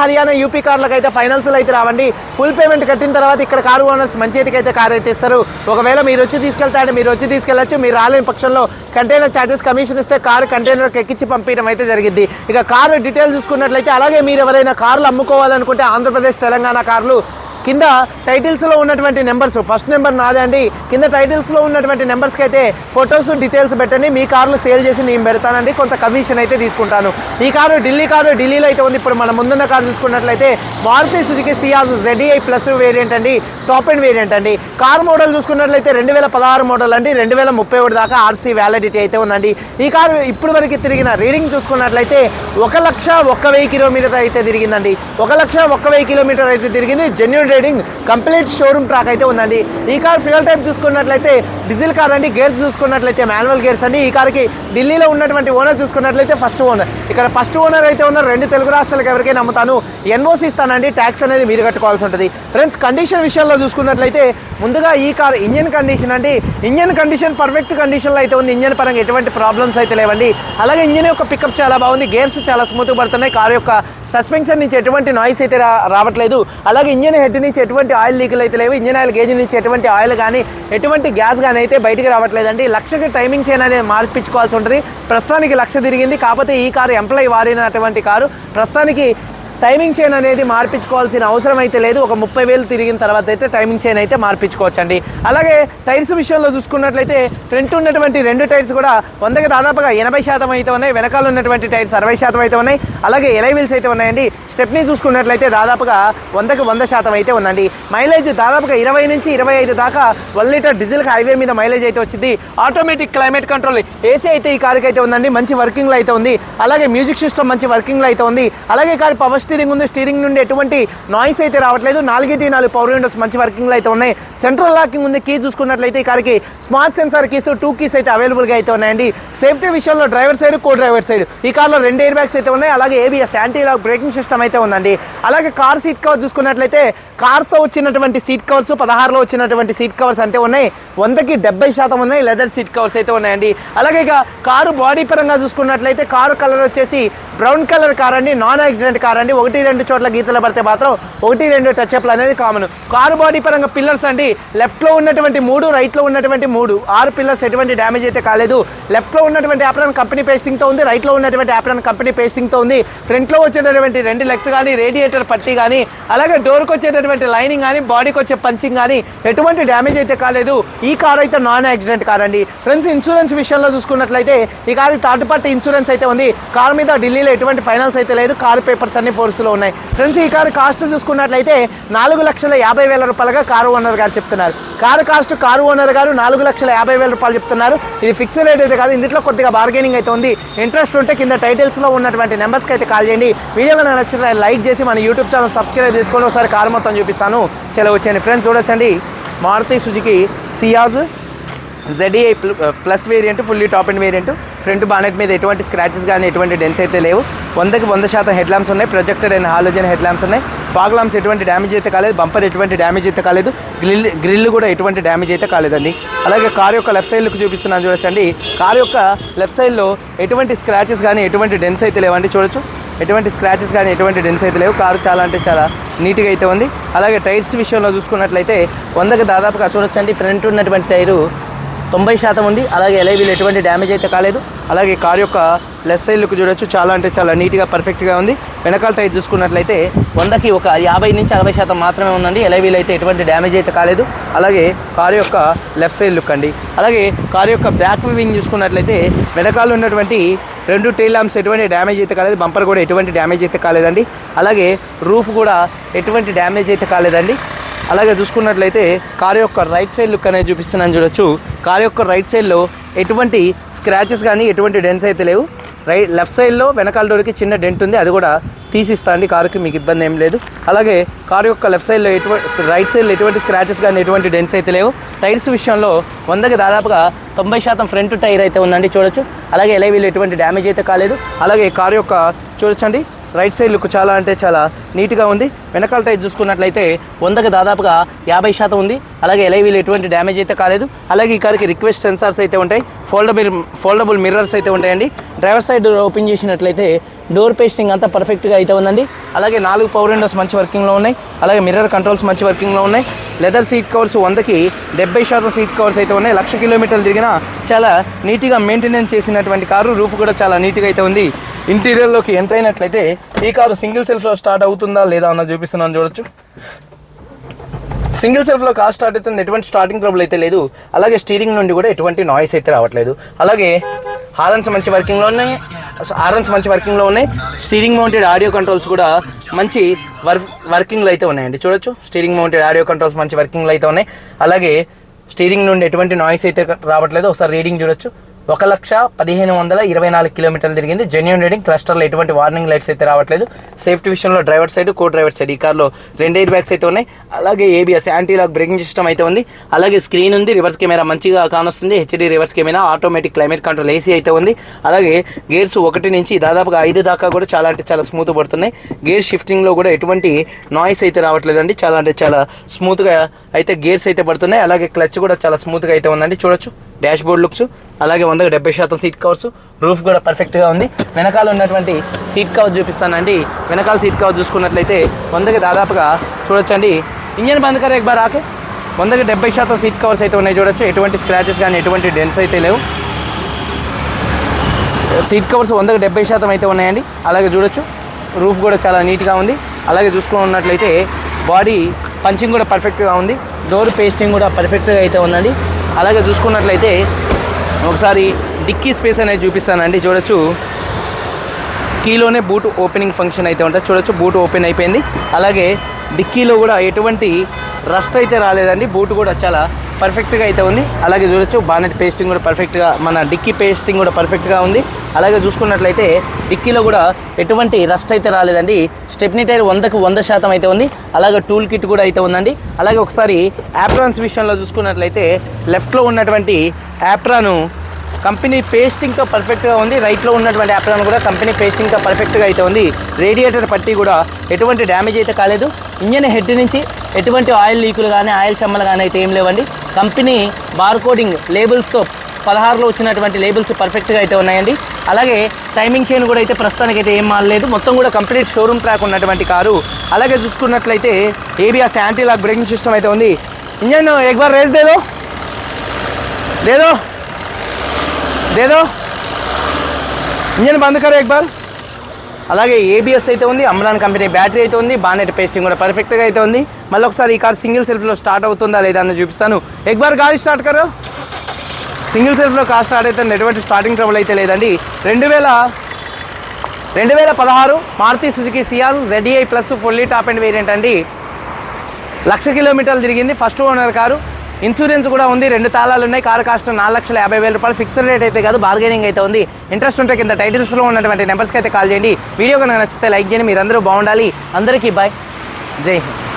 Haryana UP కార్లకు అయితే ఫైనాన్స్లో అయితే రావండి. ఫుల్ పేమెంట్ కట్టిన తర్వాత ఇక్కడ కారు ఓనర్స్ మంచి అయితే కార్ అయితే ఇస్తారు. ఒకవేళ మీరు వచ్చి తీసుకెళ్తారంటే మీరు వచ్చి తీసుకెళ్ళచ్చు. మీరు రాలేని పక్షంలో కంటైనర్ ఛార్జెస్ కమిషన్ ఇస్తే కారు కంటైనర్కి ఎక్కించి పంపించడం అయితే జరిగింది ఇక కారు డీటెయిల్స్ చూసుకున్నట్లయితే అలాగే మీరు ఎవరైనా కార్లు అమ్ముకోవాలనుకుంటే ఆంధ్రప్రదేశ్ తెలంగాణ కార్లు కింద టైటిల్స్లో ఉన్నటువంటి నెంబర్స్ ఫస్ట్ నెంబర్ నాదే అండి. కింద టైటిల్స్లో ఉన్నటువంటి నెంబర్స్కి అయితే ఫొటోస్ డీటెయిల్స్ పెట్టండి. మీ కార్లు సేల్ చేసి నేను పెడతానండి. కొంత కమిషన్ అయితే తీసుకుంటాను. ఈ కారు ఢిల్లీ కారు ఢిల్లీలో అయితే ఉంది. ఇప్పుడు మనం ముందున్న కారు చూసుకున్నట్లయితే Maruti Suzuki Ciaz ZEI plus variant అండి. టాప్ అండ్ వేరియంట్ అండి. కార్ మోడల్ చూసుకున్నట్లయితే రెండు వేల పదహారు మోడల్ అండి. రెండు వేల ముప్పై ఒకటి దాకా ఆర్సీ వ్యాలిడిటీ అయితే ఉందండి. ఈ కారు ఇప్పుడు వరకు తిరిగిన రీడింగ్ చూసుకున్నట్లయితే ఒక లక్ష ఒక్క వెయ్యి కిలోమీటర్ అయితే తిరిగిందండి. ఒక లక్ష ఒక్క వెయ్యి కిలోమీటర్ అయితే తిరిగింది. Genuine rating complete showroom track అయితే ఉందండి. ఈ కార్ ఫ్యూయల్ టైప్ చూసుకున్నట్లయితే డీజిల్ కార్ అండి గేర్స్ చూసుకున్నట్లయితే మాన్యువల్ గేర్స్ అండి. ఈ కార్కి ఢిల్లీలో ఉన్నటువంటి ఓనర్ చూసుకున్నట్లయితే ఫస్ట్ ఓనర్. ఇక్కడ ఫస్ట్ ఓనర్ అయితే ఉన్నారు రెండు తెలుగు రాష్ట్రాలకు ఎవరికైనా నమ్ముతాను. ఎన్ఓసి ఇస్తానండి ట్యాక్స్ అనేది మీరు కట్టుకోవాల్సి ఉంటుంది. ఫ్రెండ్స్ కండిషన్ విషయంలో చూసుకున్నట్లయితే ముందుగా ఈ కార్ ఇంజన్ కండిషన్ అండి. ఇంజన్ కండిషన్ పర్ఫెక్ట్ కండిషన్లో అయితే ఉంది. ఇంజన్ పరంగా ఎటువంటి ప్రాబ్లమ్స్ అయితే లేవండి. అలాగే ఇంజన్ యొక్క పికప్ చాలా బాగుంది. గేర్స్ చాలా స్మూత్గా పడుతున్నాయి. కార్ యొక్క సస్పెన్షన్ నుంచి ఎటువంటి నాయిస్ అయితే రా రావట్లేదు. అలాగే ఇంజన్ హెడ్ నుంచి ఎటువంటి ఆయిల్ లీకులు అయితే లేవు. ఇంజన్ ఆయిల్ గేజ్ నుంచి ఎటువంటి ఆయిల్ కానీ ఎటువంటి గ్యాస్ కానీ అయితే బయటికి రావట్లేదండి. లక్షకి టైమింగ్ చైన్ అనేది మార్పించుకోవాల్సి ఉంటుంది. ప్రస్తుతానికి లక్ష తిరిగింది. కాకపోతే ఈ కారు ఎంప్లాయీ వారినటువంటి కారు. ప్రస్తుతానికి టైమింగ్ చైన్ అనేది మార్పించుకోవాల్సిన అవసరం అయితే లేదు. ఒక ముప్పై వేలు తిరిగిన తర్వాత అయితే టైమింగ్ చైన్ అయితే మార్పించుకోవచ్చు అండి అలాగే టైర్స్ విషయంలో చూసుకున్నట్లయితే ఫ్రంట్ ఉన్నటువంటి రెండు టైర్స్ కూడా వందకి దాదాపుగా ఎనభై శాతం అయితే ఉన్నాయి. వెనకాల ఉన్నటువంటి టైర్స్ అరవై శాతం అయితే ఉన్నాయి. అలాగే ఎలై వీల్స్ అయితే ఉన్నాయండి. స్టెప్ని చూసుకున్నట్లయితే దాదాపుగా వందకి వంద శాతం అయితే ఉందండి. మైలేజ్ దాదాపుగా ఇరవై నుంచి ఇరవై ఐదు దాకా వన్ లీటర్ డీజిల్ హైవే మీద మైలేజ్ అయితే వచ్చింది. ఆటోమేటిక్ క్లైమేట్ కంట్రోల్ ఏసీ అయితే ఈ కారుకి అయితే ఉందండి. మంచి వర్కింగ్లో అయితే ఉంది. అలాగే మ్యూజిక్ సిస్టమ్ మంచి వర్కింగ్లో అయితే ఉంది. అలాగే కారు పవర్ స్టీరింగ్ ఉంది. స్టీరింగ్ నుండి ఎటువంటి నాయిస్ అయితే రావట్లేదు. నాలుగేటి నాలుగు పవర్ విండోస్ మంచి వర్కింగ్లో అయితే ఉన్నాయి. సెంట్రల్ లాకింగ్ ఉంది. కీ చూసుకున్నట్లయితే ఈ కార్కి smart sensor keys two keys అయితే అవైలబుల్గా అయితే ఉన్నాయండి. సేఫ్టీ విషయంలో driver side co driver side ఈ కార్లో రెండు ఎయిర్ బ్యాగ్స్ అయితే ఉన్నాయి. అలాగే ABS anti lock braking system అయితే ఉందండి. అలాగే కార్ సీట్ కవర్ చూసుకున్నట్లయితే కార్తో వచ్చినటువంటి సీట్ కవర్స్ పదహారులో వచ్చినటువంటి సీట్ కవర్స్ అంతే ఉన్నాయి. వందకి డెబ్బై శాతం ఉన్నాయి. లెదర్ సీట్ కవర్స్ అయితే ఉన్నాయండి. అలాగే ఇక కారు బాడీ పరంగా చూసుకున్నట్లయితే కారు కలర్ వచ్చేసి బ్రౌన్ కలర్ కార్ అండి. నాన్ యాక్సిడెంట్ కార్ అండి. ఒకటి రెండు చోట్ల గీతలు పడితే మాత్రం ఒకటి రెండు టచ్ అప్లు అనేది కామన్ కారు బాడీ పరంగా పిల్లర్స్ అండి. లెఫ్ట్లో ఉన్నటువంటి మూడు రైట్లో ఉన్నటువంటి మూడు. ఆరు పిల్లర్స్ ఎటువంటి డ్యామేజ్ అయితే కాలేదు. లెఫ్ట్లో ఉన్నటువంటి యాప్రాన్ కంపెనీ పేస్టింగ్తో ఉంది రైట్లో ఉన్నటువంటి యాప్రాన్ కంపెనీ పేస్టింగ్తో ఉంది. ఫ్రంట్లో వచ్చేటటువంటి రెండు లెగ్స్ కానీ రేడియేటర్ పట్టి కానీ అలాగే డోర్కి వచ్చేటటువంటి లైనింగ్ కానీ బాడీకి వచ్చే పంచింగ్ కానీ ఎటువంటి డ్యామేజ్ అయితే కాలేదు. ఈ కార్ అయితే నాన్ యాక్సిడెంట్ కార్ అండి. ఫ్రెండ్స్ ఇన్సూరెన్స్ విషయంలో చూసుకున్నట్లయితే ఈ కార్ థర్డ్ పార్టీ ఇన్సూరెన్స్ అయితే ఉంది. కార్ మీద ఢిల్లీలో ఎటువంటి ఫైనాన్స్ అయితే లేదు. కార్ పేపర్స్ అన్ని వరుసలో ఉన్నాయి. ఫ్రెండ్స్ ఈ కారు కాస్ట్ చూసుకున్నట్లయితే నాలుగు లక్షల యాభై వేల రూపాయలుగా కారు ఓనర్ గారు చెప్తున్నారు. కారు కాస్ట్ కారు ఓనర్ గారు నాలుగు లక్షల యాభై వేల రూపాయలు చెప్తున్నారు. ఇది ఫిక్స్డ్ రేట్ అయితే కాదు ఇందులో కొద్దిగా బార్గెనింగ్ అయితే ఉంది. ఇంట్రెస్ట్ ఉంటే కింద టైటిల్స్లో ఉన్నటువంటి నెంబర్స్కి అయితే కాల్ చేయండి. వీడియో కనుక నచ్చిన లైక్ చేసి మన యూట్యూబ్ ఛానల్ సబ్స్క్రైబ్ చేసుకొని ఒకసారి కారు మొత్తం చూపిస్తాను. చలో వచ్చేయండి. ఫ్రెండ్స్ చూడొచ్చండి. Maruti Suzuki Ciaz ZDI plus variant fully top end variant front bonnet మీద ఎటువంటి స్క్రాచెస్ కానీ ఎటువంటి డెన్స్ అయితే లేవు. వందకి వంద శాతం హెడ్ ల్యాంప్స్ ఉన్నాయి. Projector and halogen head lamps ఉన్నాయి. ఫాగ్ ల్యాంప్స్ ఎటువంటి డ్యామేజ్ అయితే కాలేదు. బంపర్ ఎటువంటి డ్యామేజ్ అయితే కాలేదు. గ్రిల్ గ్రిల్ కూడా ఎటువంటి డ్యామేజ్ అయితే కాలేదండి. అలాగే కార్ యొక్క లెఫ్ట్ సైడ్ లుక్ చూపిస్తున్నాను చూడొచ్చండి. కార్ యొక్క లెఫ్ట్ సైడ్లో ఎటువంటి స్క్రాచెస్ కానీ ఎటువంటి డెన్స్ అయితే లేవండి చూడొచ్చు. ఎటువంటి స్క్రాచెస్ కానీ ఎటువంటి డెన్స్ అయితే లేవు. కారు చాలా అంటే చాలా నీట్గా అయితే ఉంది. అలాగే టైర్స్ విషయంలో చూసుకున్నట్లయితే వందకి దాదాపుగా చూడొచ్చండి. ఫ్రంట్ ఉన్నటువంటి టైరు తొంభై శాతం ఉంది. అలాగే ఎలైవీలు ఎటువంటి డ్యామేజ్ అయితే కాలేదు. అలాగే కార్ యొక్క లెఫ్ట్ సైడ్ లుక్ చూడొచ్చు. చాలా అంటే చాలా నీట్గా పర్ఫెక్ట్గా ఉంది. వెనకాల టైర్ చూసుకున్నట్లయితే వందకి ఒక యాభై నుంచి అరవై శాతం మాత్రమే ఉందండి. ఎలైవీలు అయితే ఎటువంటి డ్యామేజ్ అయితే కాలేదు. అలాగే కారు యొక్క లెఫ్ట్ సైడ్ లుక్ అండి. అలాగే కారు యొక్క బ్యాక్ వింగ్ చూసుకున్నట్లయితే వెనకాల ఉన్నటువంటి రెండు టైల్ ల్యాంప్స్ ఎటువంటి డ్యామేజ్ అయితే కాలేదు. బంపర్ కూడా ఎటువంటి డ్యామేజ్ అయితే కాలేదండి. అలాగే రూఫ్ కూడా ఎటువంటి డ్యామేజ్ అయితే కాలేదండి. అలాగే చూసుకున్నట్లయితే కార్ యొక్క రైట్ సైడ్ లుక్ అనేది చూపిస్తున్నాను. చూడొచ్చు. కార్ యొక్క రైట్ సైడ్లో ఎటువంటి స్క్రాచెస్ కానీ ఎటువంటి డెన్స్ అయితే లేవు. రైట్ లెఫ్ట్ సైడ్లో వెనకాల డోర్కి చిన్న డెంట్ ఉంది. అది కూడా తీసిస్తా అండి. కారుకి మీకు ఇబ్బంది ఏం లేదు. అలాగే కారు యొక్క లెఫ్ట్ సైడ్లో ఎటువంటి రైట్ సైడ్లో ఎటువంటి స్క్రాచెస్ కానీ ఎటువంటి డెన్స్ అయితే లేవు. టైర్స్ విషయంలో వందకి దాదాపుగా తొంభై శాతం ఫ్రంట్ టైర్ అయితే ఉందండి. చూడొచ్చు. అలాగే ఎలవీలు ఎటువంటి డ్యామేజ్ అయితే కాలేదు. అలాగే కారు యొక్క చూడొచ్చండి. రైట్ సైడ్ లుక్ చాలా అంటే చాలా నీట్గా ఉంది. వెనకాల టైర్ చూసుకున్నట్లయితే వందకి దాదాపుగా యాభై శాతం ఉంది. అలాగే ఎలైవీలు ఎటువంటి డ్యామేజ్ అయితే కాలేదు. అలాగే ఈ కార్కి రిక్వెస్ట్ సెన్సార్స్ అయితే ఉంటాయి. ఫోల్డబుల్ ఫోల్డబుల్ మిర్రర్స్ అయితే ఉంటాయండి. డ్రైవర్ సైడ్ ఓపెన్ చేసినట్లయితే డోర్ పేస్టింగ్ అంతా పర్ఫెక్ట్గా అయితే ఉందండి. అలాగే నాలుగు పవర్ విండోస్ మంచి వర్కింగ్లో ఉన్నాయి. అలాగే మిర్రర్ కంట్రోల్స్ మంచి వర్కింగ్లో ఉన్నాయి. లెదర్ సీట్ కవర్స్ వందకి డెబ్బై శాతం సీట్ కవర్స్ అయితే ఉన్నాయి. లక్ష కిలోమీటర్లు తిరిగినా చాలా నీట్గా మెయింటెనెన్స్ చేసినటువంటి కారు రూఫ్ కూడా చాలా నీట్గా అయితే ఉంది. ఇంటీరియర్లోకి ఎంటర్ అయినట్లయితే ఈ కారు సింగిల్ సెల్ఫ్లో స్టార్ట్ అవుతుందా లేదా అన్న చూపిస్తున్నాను చూడొచ్చు. సింగిల్ సెల్ఫ్లో కార్ స్టార్ట్ అవుతుంది. ఎటువంటి స్టార్టింగ్ ప్రాబ్లం అయితే లేదు. అలాగే స్టీరింగ్ నుండి కూడా ఎటువంటి నాయిస్ అయితే రావట్లేదు. అలాగే హారన్స్ మంచి వర్కింగ్లో ఉన్నాయి. హారన్స్ మంచి వర్కింగ్లో ఉన్నాయి. స్టీరింగ్ మౌంటెడ్ ఆడియో కంట్రోల్స్ కూడా మంచి వర్ వర్కింగ్లో అయితే ఉన్నాయండి. చూడొచ్చు. స్టీరింగ్ మౌంటెడ్ ఆడియో కంట్రోల్స్ మంచి వర్కింగ్లో అయితే ఉన్నాయి. అలాగే స్టీరింగ్ నుండి ఎటువంటి నాయిస్ అయితే రావట్లేదు. ఒకసారి రీడింగ్ చూడొచ్చు. ఒక లక్ష పదిహేను వందల ఇరవై నాలుగు కిలోమీటర్లు తిరిగింది. జెన్యున్ రీడింగ్ క్లస్టర్లో ఎటువంటి వార్నింగ్ లైట్స్ అయితే రావట్లేదు. సేఫ్టీ విషయంలో driver side co driver side ఈ కార్లో రెండు ఎయిర్ బ్యాగ్స్ అయితే ఉన్నాయి. అలాగే ABS anti lock braking system అయితే ఉంది. అలాగే స్క్రీన్ ఉంది రివర్స్ కెమెరా మంచిగా కానొస్తుంది. HD reverse camera automatic climate control AC అయితే ఉంది. అలాగే గేర్స్ ఒకటి నుంచి దాదాపుగా ఐదు దాకా కూడా చాలా అంటే చాలా స్మూత్ పడుతున్నాయి. గేర్ షిఫ్టింగ్లో కూడా ఎటువంటి నాయిస్ అయితే రావట్లేదండి. చాలా అంటే చాలా స్మూత్గా అయితే గేర్స్ అయితే పడుతున్నాయి. అలాగే క్లచ్ కూడా చాలా స్మూత్గా అయితే ఉందండి. చూడొచ్చు. డాష్ బోర్డ్ లుక్స్ అలాగే వందకు డెబ్బై శాతం సీట్ కవర్స్ రూఫ్ కూడా పర్ఫెక్ట్గా ఉంది. వెనకాల ఉన్నటువంటి సీట్ కవర్ చూపిస్తానండి. వెనకాల సీట్ కవర్ చూసుకున్నట్లయితే వందకి దాదాపుగా చూడొచ్చండి. ఇంజన్ బంద్ కరే బార్ ఆకే. వందకి డెబ్బై శాతం సీట్ కవర్స్ అయితే ఉన్నాయి చూడొచ్చు. ఎటువంటి స్క్రాచెస్ కానీ ఎటువంటి డెన్స్ అయితే లేవు. సీట్ కవర్స్ వందకు డెబ్బై శాతం అయితే ఉన్నాయండి. అలాగే చూడొచ్చు. రూఫ్ కూడా చాలా నీట్గా ఉంది. అలాగే చూసుకున్నట్లయితే బాడీ పంచింగ్ కూడా పర్ఫెక్ట్గా ఉంది. డోర్ పేస్టింగ్ కూడా పర్ఫెక్ట్గా అయితే ఉందండి. అలాగే చూసుకున్నట్లయితే ఒకసారి డిక్కీ స్పేస్ అనేది చూపిస్తానండి. చూడొచ్చు. కీలోనే బూట్ ఓపెనింగ్ ఫంక్షన్ అయితే ఉంటుంది. చూడొచ్చు బూట్ ఓపెన్ అయిపోయింది. అలాగే డిక్కీలో కూడా ఎటువంటి రస్ట్ అయితే రాలేదండి. బూట్ కూడా చాలా పర్ఫెక్ట్గా అయితే ఉంది. అలాగే చూడొచ్చు బానెట్ పేస్టింగ్ కూడా పర్ఫెక్ట్గా మన డిక్కీ పేస్టింగ్ కూడా పర్ఫెక్ట్గా ఉంది. అలాగే చూసుకున్నట్లయితే డిక్కీలో కూడా ఎటువంటి రస్ట్ అయితే రాలేదండి. స్టెప్నీ టైర్ వందకు వంద శాతం అయితే ఉంది. అలాగే టూల్ కిట్ కూడా అయితే ఉందండి. అలాగే ఒకసారి యాప్రాన్స్ విషయంలో చూసుకున్నట్లయితే లెఫ్ట్లో ఉన్నటువంటి యాప్రాను కంపెనీ పేస్టింగ్తో పర్ఫెక్ట్గా ఉంది. రైట్లో ఉన్నటువంటి యాప్రాన్ కూడా కంపెనీ పేస్టింగ్తో పర్ఫెక్ట్గా అయితే ఉంది. రేడియేటర్ పట్టి కూడా ఎటువంటి డ్యామేజ్ అయితే కాలేదు. ఇంజన్ హెడ్ నుంచి ఎటువంటి ఆయిల్ లీకులు కానీ ఆయిల్ చెమ్మలు కానీ అయితే ఏం లేవండి. కంపెనీ బార్కోడింగ్ లేబుల్స్తో పదహారులో వచ్చినటువంటి లేబుల్స్ పర్ఫెక్ట్గా అయితే ఉన్నాయండి. అలాగే టైమింగ్ చైన్ కూడా అయితే ప్రస్తుతానికి అయితే ఏం మారలేదు. మొత్తం కూడా కంప్లీట్ షోరూమ్ ట్రాక్ ఉన్నటువంటి కారు. అలాగే చూసుకున్నట్లయితే ABS anti lock braking system అయితే ఉంది. ఇంజన్ ఎక్బార్ రేస్ దేదో? లేదో లేదో ఇంజన్ బంద్ కరో ఎక్బార్ అలాగే ఏబిఎస్ అయితే ఉంది. అమ్రాన్ కంపెనీ బ్యాటరీ అయితే ఉంది. బానెట్ పేస్టింగ్ కూడా పర్ఫెక్ట్గా అయితే ఉంది. మళ్ళీ ఒకసారి ఈ కార్ సింగిల్ సెల్ఫ్లో స్టార్ట్ అవుతుందా లేదా అని చూపిస్తాను. ఎక్ గాలి స్టార్ట్ కరో సింగిల్ సెల్ఫ్లో కార్ స్టార్ట్ అయితే ఎటువంటి స్టార్టింగ్ ట్రబుల్ అయితే లేదండి. రెండు వేల రెండు వేల పదహారు Maruti Suzuki Ciaz ZEI plus fully top end variant అండి. లక్ష కిలోమీటర్లు తిరిగింది ఫస్ట్ ఓనర్ కారు. ఇన్సూరెన్స్ కూడా ఉంది రెండు తాళాలు ఉన్నాయి. కారు కాస్ట్ నాలుగు లక్షల యాభై వేల రూపాయలు. ఫిక్స్డ్ రేట్ అయితే కాదు బార్గెనింగ్ అయితే ఉంది. ఇంట్రెస్ట్ ఉంటే కింద టైటిల్స్లో ఉన్నటువంటి నెంబర్స్కి అయితే కాల్ చేయండి. వీడియో కనుక నచ్చితే లైక్ చేయండి మీరందరూ బాగుండాలి. అందరికీ బాయ్. జై హింద్.